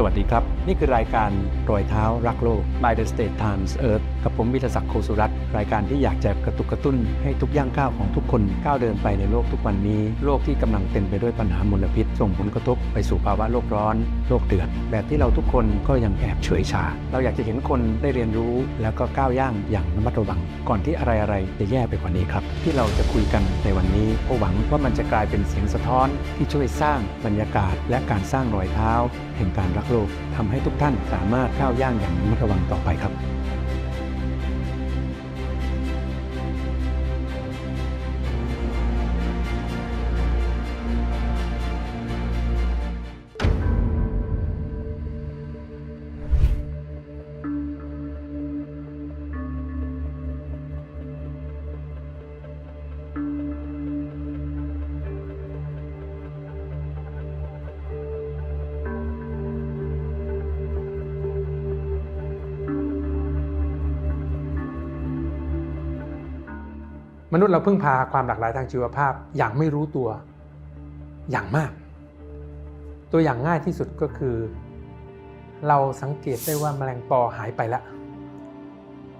สวัสดีครับ นี่คือรายการรอยเท้ารักโลก by the State Times Earth กับผมวิทยศักดิ์โคสุรัตน์รายการที่อยากจะกระตุกกระตุ้นให้ทุกย่างก้าวของทุกคนก้าวเดินไปในโลกทุกวันนี้ โลกที่กำลังเต็มไปด้วยปัญหามลพิษ ส่งผลกระทบไปสู่ภาวะโลกร้อน โลกเดือด แบบที่เราทุกคนก็ยังแอบเฉยชา เราอยากจะเห็นคนได้เรียนรู้แล้วก็ก้าวย่างอย่างระมัดระวัง ก่อนที่อะไรๆจะแย่ไปกว่านี้ครับ ที่เราจะคุยกันในวันนี้ก็หวังว่ามันจะกลายเป็นเสียงสะท้อน ที่ช่วยสร้างบรรยากาศ และการสร้างรอยเท้า แห่งการรักโลกทำให้ทุกท่านสามารถก้าวย่างอย่างระมัดระวังต่อไปครับ นุษย์เราพึ่งพาความหลากหลายทางชีวภาพอย่างไม่รู้ตัวอย่างมาก ตัวอย่างง่ายที่สุดก็คือ เราสังเกตได้ว่าแมลงปอหายไปล้ว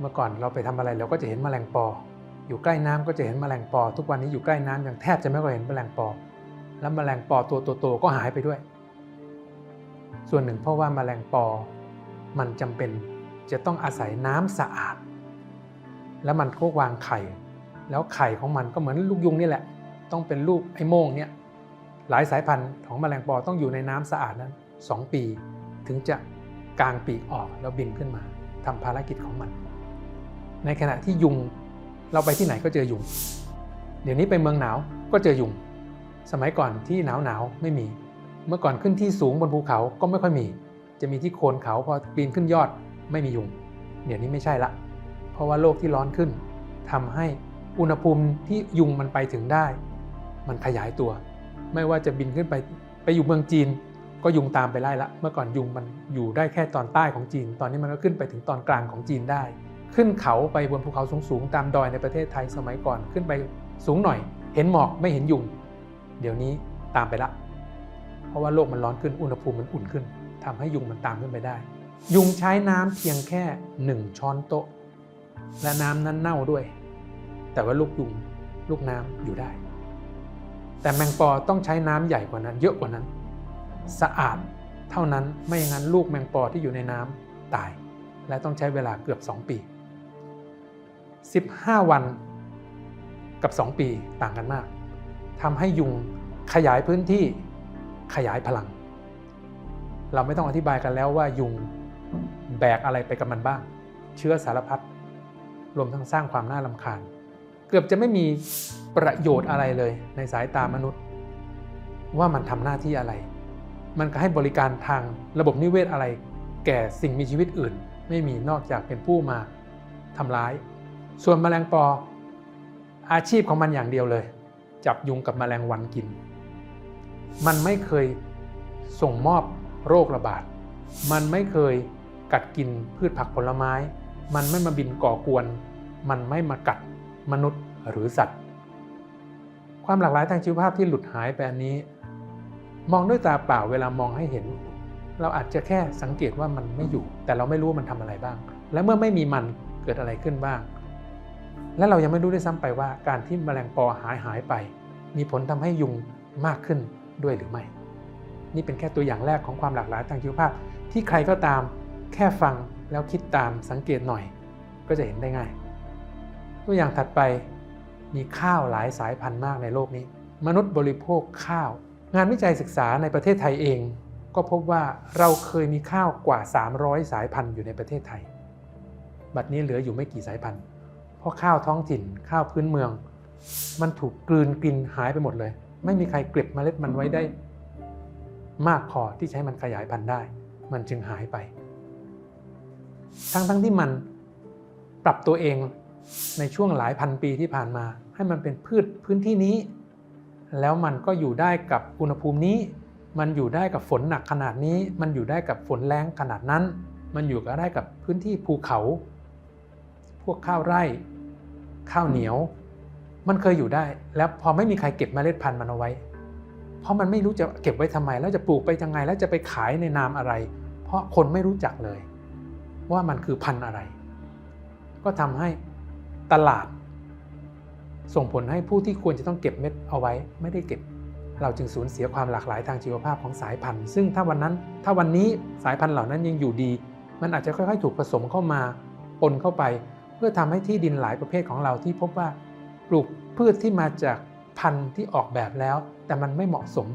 เมื่อก่อนเราไปทำอะไรเราก็จะเห็นแมลงปอ อยู่ใกล้น้ำก็จะเห็นแมลงปอ ทุกวันนี้อยู่ใกล้น้ำยังแทบจะไม่ค่อยเห็นแมลงปอ แล้วแมลงปอตัวโตๆก็หายไปด้วย ส่วนหนึ่งเพราะว่าแมลงปอมันจำเป็นจะต้องอาศัยน้ำสะอาด แล้วมันก็วางไข่ แล้วไข่ของมันก็เหมือนลูกยุงนี่แหละ ต้องเป็นลูกไอ้โม่งเนี่ยหลายสายพันธุ์ของแมลงปอต้องอยู่ในน้ำสะอาดนั้น 2 ปี ถึงจะกางปีกออกแล้วบินขึ้นมาทำภารกิจของมัน ในขณะที่ยุงเราไปที่ไหนก็เจอยุง เดี๋ยวนี้ไปเมืองหนาวก็เจอยุง สมัยก่อนที่หนาวหนาวๆไม่มี เมื่อก่อนขึ้นที่สูงบนภูเขาก็ไม่ค่อยมี จะมีที่โคนเขาพอปีนขึ้นยอดไม่มียุง เดี๋ยวนี้ไม่ใช่ละ เพราะว่าโลกที่ร้อนขึ้นทำให้ อุณหภูมิที่ยุงมันไปถึงได้ มันขยายตัว ไม่ว่าจะบินขึ้นไปไปอยู่เมืองจีน ก็ยุงตามไปไล่ละ เมื่อก่อนยุงมันอยู่ได้แค่ตอนใต้ของจีน ตอนนี้มันก็ขึ้นไปถึงตอนกลางของจีนได้ ขึ้นเขาไปบนภูเขาสูงๆตามดอยในประเทศไทยสมัยก่อนขึ้นไปสูงหน่อย เห็นหมอกไม่เห็นยุง เดี๋ยวนี้ตามไปละ เพราะว่าโลกมันร้อนขึ้นอุณหภูมิมันอุ่นขึ้นทำให้ยุงมันตามขึ้นไปได้ ยุงใช้น้ำเพียงแค่ 1 ช้อนโต๊ะ และน้ำนั้นเน่าด้วย แต่ว่าลูกยุงลูกน้ำอยู่ได้ แต่แมงปอต้องใช้น้ำใหญ่กว่านั้น เยอะกว่านั้น สะอาดเท่านั้นไม่อย่างนั้นลูกแมงปอที่อยู่ในน้ำตาย และต้องใช้เวลาเกือบ 2 ปี 15 วันกับ 2 ปีต่างกันมากทำให้ยุงขยายพื้นที่ขยายพลัง เราไม่ต้องอธิบายกันแล้วว่ายุงแบกอะไรไปกับมันบ้าง เชื้อสารพัดรวมทั้งสร้างความน่ารำคาญ เกือบจะไม่มีประโยชน์อะไรเลยในสายตามนุษย์ ว่ามันทำหน้าที่อะไร มันก็ให้บริการทางระบบนิเวศอะไร แก่สิ่งมีชีวิตอื่น ไม่มีนอกจากเป็นผู้มาทำร้าย ส่วนแมลงปอ อาชีพของมันอย่างเดียวเลย จับยุงกับแมลงวันกิน มันไม่เคยส่งมอบโรคระบาด มันไม่เคยกัดกินพืชผักผลไม้ มันไม่มาบินก่อกวน มันไม่มากัด มนุษย์หรือสัตว์ ความหลากหลายทางชีวภาพที่หลุดหายไปอันนี้ มองด้วยตาเปล่าเวลามองให้เห็น เราอาจจะแค่สังเกตว่ามันไม่อยู่ แต่เราไม่รู้ว่ามันทำอะไรบ้าง และเมื่อไม่มีมันเกิดอะไรขึ้นบ้าง และเรายังไม่รู้ด้วยซ้ำไปว่าการที่แมลงปอหายหายไป มีผลทำให้ยุงมากขึ้นด้วยหรือไม่ นี่เป็นแค่ตัวอย่างแรกของความหลากหลายทางชีวภาพที่ใครก็ตามแค่ฟังแล้วคิดตามสังเกตหน่อย ก็จะเห็นได้ง่าย ตัวอย่างถัดไปมีข้าวหลายสายพันธุ์มากในโลกนี้ มนุษย์บริโภคข้าว งานวิจัยศึกษาในประเทศไทยเอง ก็พบว่าเราเคยมีข้าวกว่า 300 สายพันธุ์อยู่ในประเทศไทย บัดนี้เหลืออยู่ไม่กี่สายพันธุ์ เพราะข้าวท้องถิ่นข้าวพื้นเมือง มันถูกกลืนกินหายไปหมดเลย ไม่มีใครเก็บเมล็ดมันไว้ได้ มากพอที่ใช้มันขยายพันธุ์ได้ มันจึงหายไป ทั้งทั้งที่มันปรับตัวเอง ในช่วงหลายพันปีที่ผ่านมา ให้มันเป็นพืชพื้นที่นี้ แล้วมันก็อยู่ได้กับอุณหภูมินี้ มันอยู่ได้กับฝนหนักขนาดนี้ มันอยู่ได้กับฝนแรงขนาดนั้น มันอยู่ก็ได้กับพื้นที่ภูเขา พวกข้าวไร่ ข้าวเหนียว มันเคยอยู่ได้ แล้วพอไม่มีใครเก็บเมล็ดพันธุ์มันเอาไว้ เพราะมันไม่รู้จะเก็บไว้ทำไม แล้วจะปลูกไปยังไง แล้วจะไปขายในนามอะไร เพราะคนไม่รู้จักเลย ว่ามันคือพันธุ์อะไร ก็ทำให้ ตลาด ส่งผลให้ผู้ที่ควรจะต้องเก็บเม็ดเอาไว้ไม่ได้เก็บ เราจึงสูญเสียความหลากหลายทางชีวภาพของสายพันธุ์ ซึ่งถ้าวันนั้น ถ้าวันนี้สายพันธุ์เหล่านั้นยังอยู่ดี มันอาจจะค่อยๆ ถูกผสมเข้ามาปนเข้าไป เพื่อทำให้ที่ดินหลายประเภทของเราที่พบว่าปลูกพืชที่มาจากพันธุ์ที่ออกแบบแล้ว แต่มันไม่เหมาะสม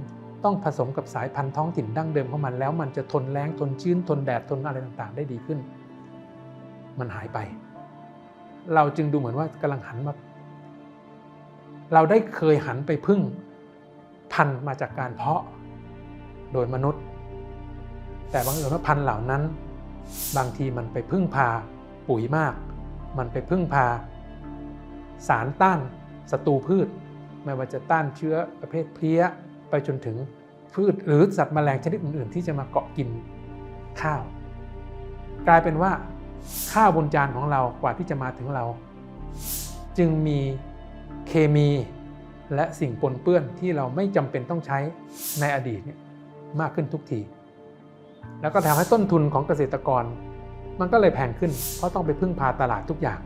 ต้องผสมกับสายพันธุ์ท้องถิ่นดั้งเดิมของมันแล้วมันจะทนแล้งทนชื้นทนแดดทนอะไรต่างๆ ได้ดีขึ้น มันหายไป เราจึงดูเหมือนว่ากำลังหันมาเราได้เคยหันไปพึ่งพันธุ์มาจากการเพาะโดยมนุษย์ แต่บางเอิญว่าพันธุ์เหล่านั้น บางทีมันไปพึ่งพาปุ๋ยมาก มันไปพึ่งพา สารต้านศัตรูพืช ไม่ว่าจะต้านเชื้อประเภทเพลี้ยไปจนถึงพืชหรือสัตว์แมลงชนิดอื่นๆ ที่จะมาเกาะกินข้าว กลายเป็นว่า ข้าวบนจานของเรากว่าที่จะมาถึงเรา จึงมีเคมีและสิ่งปนเปื้อนที่เราไม่จำเป็นต้องใช้ในอดีตเนี่ยมากขึ้นทุกที แล้วก็ทำให้ต้นทุนของเกษตรกร มันก็เลยแพงขึ้น เพราะต้องไปพึ่งพาตลาดทุกอย่าง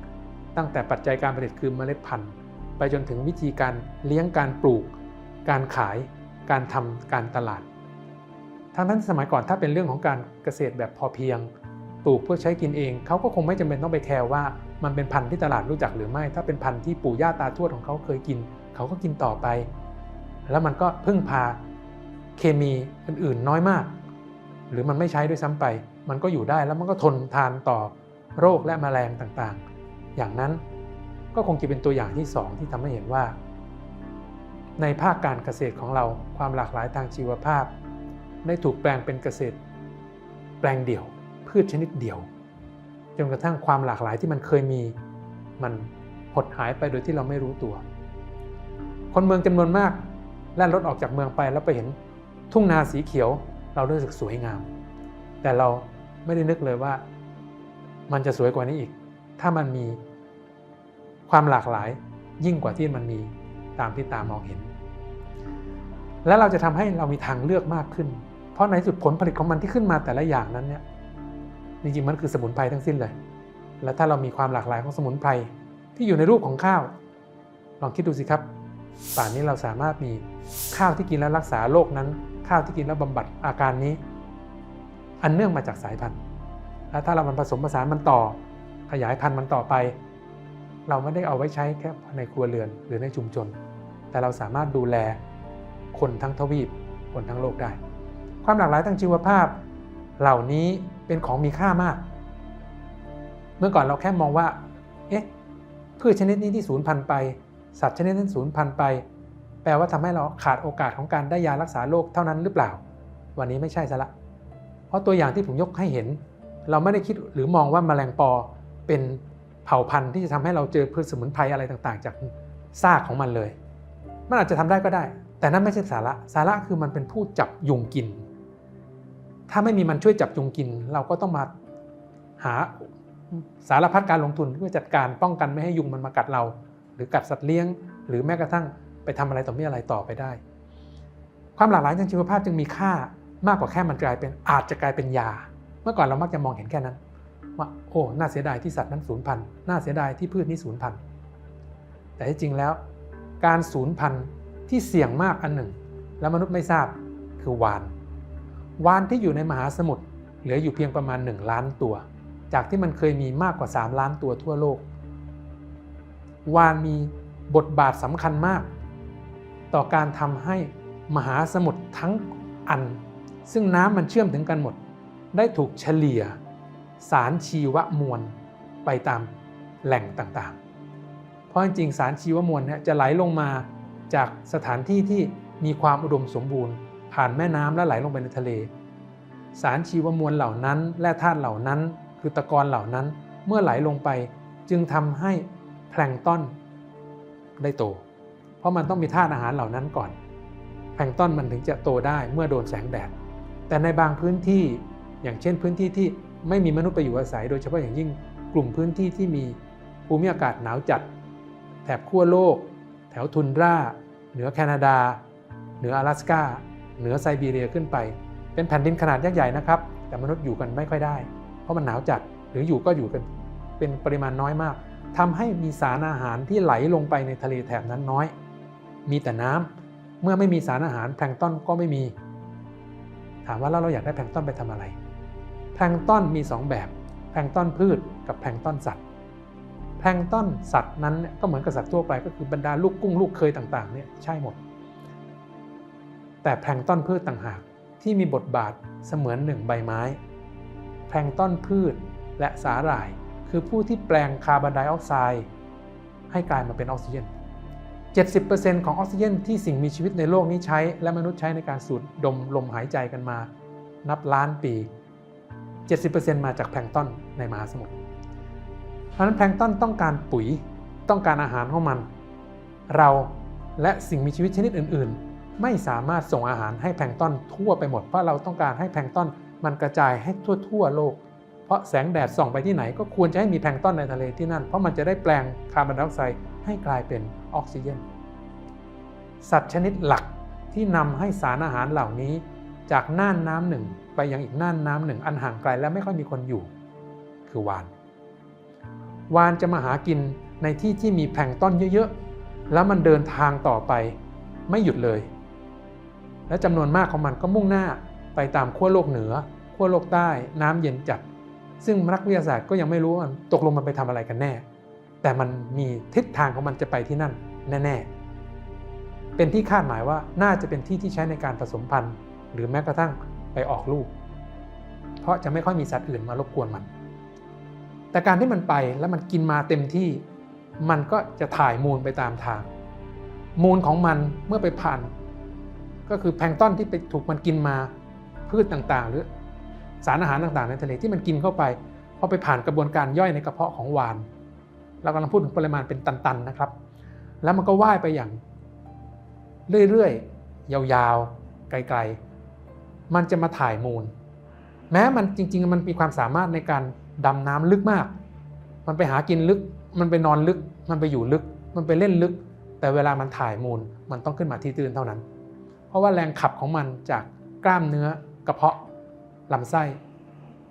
ตั้งแต่ปัจจัยการผลิตคือเมล็ดพันธุ์ ไปจนถึงวิธีการเลี้ยงการปลูก การขาย การทำการตลาดทั้งนั้นสมัยก่อนถ้าเป็นเรื่องของการเกษตรแบบพอเพียง ลูกเพื่อใช้กินเอง เขาก็คงไม่จำเป็นต้องไปแคร์ว่า มันเป็นพันธุ์ที่ตลาดรู้จักหรือไม่ ถ้าเป็นพันธุ์ที่ปู่ย่าตาทวดของเขาเคยกิน เขาก็กินต่อไป แล้วมันก็พึ่งพาเคมีอื่นๆน้อยมาก หรือมันไม่ใช้ด้วยซ้ำไป มันก็อยู่ได้แล้วมันก็ทนทานต่อโรคและแมลงต่างๆ อย่างนั้นก็คงจะเป็นตัวอย่างที่สองที่ทำให้เห็นว่า ในภาคการเกษตรของเราความหลากหลายทางชีวภาพ ได้ถูกแปลงเป็นเกษตร แปลงเดี่ยว พืชชนิดเดียว จนกระทั่งความหลากหลายที่มันเคยมี มันหดหายไปโดยที่เราไม่รู้ตัว คนเมืองจำนวนมากแล่นรถออกจากเมืองไปแล้วไปเห็นทุ่งนาสีเขียว เรารู้สึกสวยงาม แต่เราไม่ได้นึกเลยว่า มันจะสวยกว่านี้อีก ถ้ามันมีความหลากหลายยิ่งกว่าที่มันมีตามที่ตามองเห็น และเราจะทำให้เรามีทางเลือกมากขึ้น เพราะในสุดผลผลิตของมันที่ขึ้นมาแต่ละอย่างนั้นเนี่ย จริงๆมันคือสมุนไพรทั้งสิ้นเลย และถ้าเรามีความหลากหลายของสมุนไพรที่อยู่ในรูปของข้าว ลองคิดดูสิครับ ป่านนี้เราสามารถมีข้าวที่กินแล้วรักษาโรคนั้น ข้าวที่กินแล้วบำบัดอาการนี้ อันเนื่องมาจากสายพันธุ์ และถ้าเรามันผสมผสานมันต่อ ขยายพันธุ์มันต่อไป เราไม่ได้เอาไว้ใช้แค่ในครัวเรือนหรือในชุมชน แต่เราสามารถดูแลคนทั้งทวีปคนทั้งโลกได้ ความหลากหลายทางชีวภาพเหล่านี้ เป็นของมีค่ามาก เมื่อก่อนเราแค่มองว่า เอ๊ะพืชชนิดนี้ที่สูญพันธุ์ไป สัตว์ชนิดนั้นสูญพันธุ์ไป แปลว่าทำให้เราขาดโอกาสของการได้ยารักษาโรคเท่านั้นหรือเปล่า วันนี้ไม่ใช่ซะละ เพราะตัวอย่างที่ผมยกให้เห็น เราไม่ได้คิดหรือมองว่าแมลงปอเป็นเผ่าพันธุ์ที่จะทำให้เราเจอพืชสมุนไพรอะไรต่างๆ จากซากของมันเลย มันอาจจะทำได้ก็ได้ แต่นั่นไม่ใช่สาระ สาระคือมันเป็นผู้จับยุงกิน ถ้าไม่มีมันช่วยจับยุงกิน เราก็ต้องมาหาสารพัดการลงทุนเพื่อจัดการป้องกันไม่ให้ยุงมันมากัดเรา หรือกัดสัตว์เลี้ยง หรือแม้กระทั่งไปทำอะไรต่อมีอะไรต่อไปได้ ความหลากหลายทางชีวภาพจึงมีค่ามากกว่าแค่มันกลายเป็นอาจจะกลายเป็นยา เมื่อก่อนเรามักจะมองเห็นแค่นั้นว่าโอ้น่าเสียดายที่สัตว์นั้นสูญพันธุ์น่าเสียดายที่พืชนี้สูญพันธุ์แต่ที่จริงแล้ว การสูญพันธุ์ที่เสี่ยงมากอันหนึ่ง แล้วมนุษย์ไม่ทราบคือวาน วานที่อยู่ในมหาสมุทรเหลืออยู่เพียงประมาณ 1 ล้านตัว จากที่มันเคยมีมากกว่า 3 ล้านตัวทั่วโลก วานมีบทบาทสำคัญมาก ต่อการทำให้มหาสมุทรทั้งอัน ซึ่งน้ำมันเชื่อมถึงกันหมด ได้ถูกเฉลี่ย สารชีวมวลไปตามแหล่งต่างๆ เพราะจริงๆสารชีวมวลเนี่ยจะไหลลงมาจากสถานที่ที่มีความอุดมสมบูรณ์ ผ่านแม่น้ำและไหลลงไปในทะเล สารชีวมวลเหล่านั้น และธาตุเหล่านั้น คือตะกอนเหล่านั้น เมื่อไหลลงไปจึงทำให้แพลงก์ต้นได้โต เพราะมันต้องมีธาตุอาหารเหล่านั้นก่อน แพลงก์ต้นมันถึงจะโตได้เมื่อโดนแสงแดด แต่ในบางพื้นที่อย่างเช่นพื้นที่ที่ไม่มีมนุษย์ไปอยู่อาศัย โดยเฉพาะอย่างยิ่งกลุ่มพื้นที่ที่มีภูมิอากาศหนาวจัด แถบขั้วโลก แถวทุนดรา เหนือแคนาดา เหนือ阿拉斯กา เหนือไซบีเรียขึ้นไป เป็นแผ่นดินขนาดยักษ์ใหญ่นะครับ แต่มนุษย์อยู่กันไม่ค่อยได้ เพราะมันหนาวจัดหรืออยู่ก็อยู่กันเป็นปริมาณน้อยมากทำให้มีสารอาหารที่ไหลลงไปในทะเลแถบนั้นน้อย มีแต่น้ำเมื่อไม่มีสารอาหารแพลงต้นก็ไม่มี ถามว่าแล้วเราอยากได้แพลงต้นไปทำอะไร แพลงต้นมี 2 แบบ แพลงต้นพืชกับแพลงต้นสัตว์ แพลงต้นสัตว์นั้นเนี่ยก็เหมือนกับสัตว์ทั่วไปก็คือบรรดาลูกกุ้งลูกเคยต่างๆเนี่ยใช่หมด แต่แพลงก์ต้นพืชต่างหากที่มีบทบาทเสมือนหนึ่งใบไม้ แพลงก์ต้นพืชและสาหร่ายคือผู้ที่แปลงคาร์บอนไดออกไซด์ให้กลายมาเป็นออกซิเจน 70%ของออกซิเจนที่สิ่งมีชีวิตในโลกนี้ใช้ และมนุษย์ใช้ในการสูดดมลมหายใจกันมา นับล้านปี 70%มาจากแพลงก์ต้นในมหาสมุทร เพราะฉะนั้นแพลงก์ต้นต้องการปุ๋ย ต้องการอาหารของมัน เราและสิ่งมีชีวิตชนิดอื่น ๆ ไม่สามารถส่งอาหารให้แพลงต้นทั่วไปหมดเพราะเราต้องการให้แพลงต้นมันกระจายให้ทั่วๆโลก เพราะแสงแดดส่องไปที่ไหนก็ควรจะให้มีแพลงต้นในทะเลที่นั่น เพราะมันจะได้แปลงคาร์บอนไดออกไซด์ให้กลายเป็นออกซิเจนสัตว์ชนิดหลักที่นำให้สารอาหารเหล่านี้จากน่านน้ำหนึ่งไปยังอีกน่านน้ำหนึ่งอันห่างไกลและไม่ค่อยมีคนอยู่ คือวาน วานจะมาหากินในที่ที่มีแพลงต้นเยอะๆ แล้วมันเดินทางต่อไป ไม่หยุดเลย และจำนวนมากของมันก็มุ่งหน้าไปตามขั้วโลกเหนือขั้วโลกใต้น้ำเย็นจัด ซึ่งนักวิทยาศาสตร์ก็ยังไม่รู้ว่ามันตกลงมันไปทำอะไรกันแน่ แต่มันมีทิศทางของมันจะไปที่นั่นแน่ ๆ เป็นที่คาดหมายว่าน่าจะเป็นที่ที่ใช้ในการผสมพันธุ์ หรือแม้กระทั่งไปออกลูก เพราะจะไม่ค่อยมีสัตว์อื่นมารบกวนมัน แต่การที่มันไปแล้วมันกินมาเต็มที่ มันก็จะถ่ายมูลไปตามทาง มูลของมันเมื่อไปผ่าน ก็คือแพลงต้นที่ไปถูกมันกินมาพืชต่างๆ หรือสารอาหารต่างๆ ในทะเลที่มันกินเข้าไปพอไปผ่านกระบวนการย่อยในกระเพาะของวานเรากำลังพูดถึงปริมาณเป็นตันๆนะครับ แล้วมันก็ว่ายไปอย่างเรื่อยๆ ยาวๆ ไกลๆ มันจะมาถ่ายมูล แม้มันจริง ๆ มันมีความสามารถในการดำน้ำลึกมาก มันไปหากินลึก มันไปนอนลึก มันไปอยู่ลึก มันไปเล่นลึก แต่เวลามันถ่ายมูล มันต้องขึ้นมาที่ตื้นเท่านั้น เพราะว่าแรงขับของมันจากกล้ามเนื้อกระเพาะลำไส้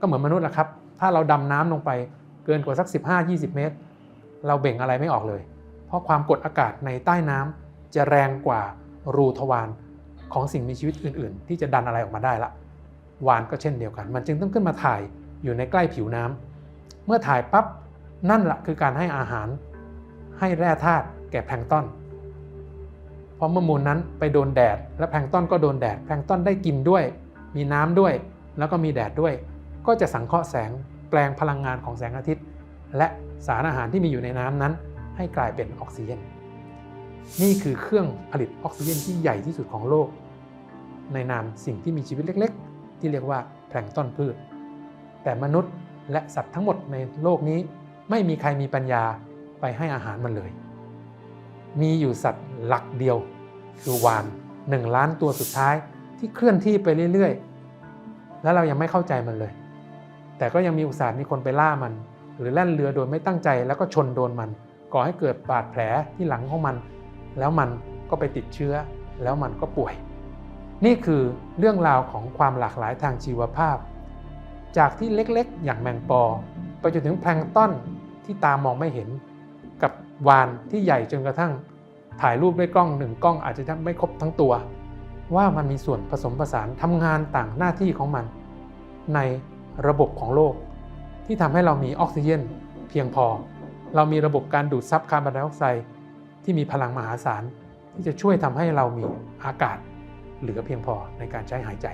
ก็เหมือนมนุษย์แหละครับ ถ้าเราดำน้ำลงไปเกินกว่าสัก 15-20 เมตร เราเบ่งอะไรไม่ออกเลย เพราะความกดอากาศในใต้น้ำจะแรงกว่ารูทวารของสิ่งมีชีวิตอื่น ๆ ที่จะดันอะไรออกมาได้ละวานก็เช่นเดียวกัน มันจึงต้องขึ้นมาถ่ายอยู่ในใกล้ผิวน้ำเมื่อถ่ายปั๊บนั่นแหละคือการให้อาหาร ให้แร่ธาตุแก่แพลงต้น เพราะเมื่อมูลนั้นไปโดนแดด และแพลงต้นก็โดนแดด แพลงต้นได้กินด้วย มีน้ำด้วย แล้วก็มีแดดด้วย ก็จะสังเคราะห์แสงแปลงพลังงานของแสงอาทิตย์ และสารอาหารที่มีอยู่ในน้ำนั้น ให้กลายเป็นออกซิเจน นี่คือเครื่องผลิตออกซิเจนที่ใหญ่ที่สุดของโลก ในนามสิ่งที่มีชีวิตเล็ก ๆ ที่เรียกว่าแพลงต้นพืช แต่มนุษย์และสัตว์ทั้งหมดในโลกนี้ ไม่มีใครมีปัญญาไปให้อาหารมันเลย มีอยู่สัตว์หลักเดียว คือวานหนึ่งล้านตัวสุดท้ายที่เคลื่อนที่ไปเรื่อยๆ แล้วเรายังไม่เข้าใจมันเลย แต่ก็ยังมีอุตสาห์มีคนไปล่ามัน หรือแล่นเรือโดยไม่ตั้งใจแล้วก็ชนโดนมันก่อให้เกิดบาดแผลที่หลังของมัน แล้วมันก็ไปติดเชื้อ แล้วมันก็ป่วย นี่คือเรื่องราวของความหลากหลายทางชีวภาพ จากที่เล็กๆ อย่างแมงปอ ไปจนถึงแพลงก์ต้นที่ตามองไม่เห็น วานที่ใหญ่จนกระทั่งถ่ายรูปด้วยกล้องหนึ่งกล้องอาจจะไม่ครบทั้งตัว ว่ามันมีส่วนผสมผสานทำงานต่างหน้าที่ของมัน ในระบบของโลก ที่ทำให้เรามีออกซิเจนเพียงพอ เรามีระบบการดูดซับคาร์บอนไดออกไซด์ที่มีพลังมหาศาลที่จะช่วยทำให้เรามีอากาศ เหลือเพียงพอในการใช้หายใจ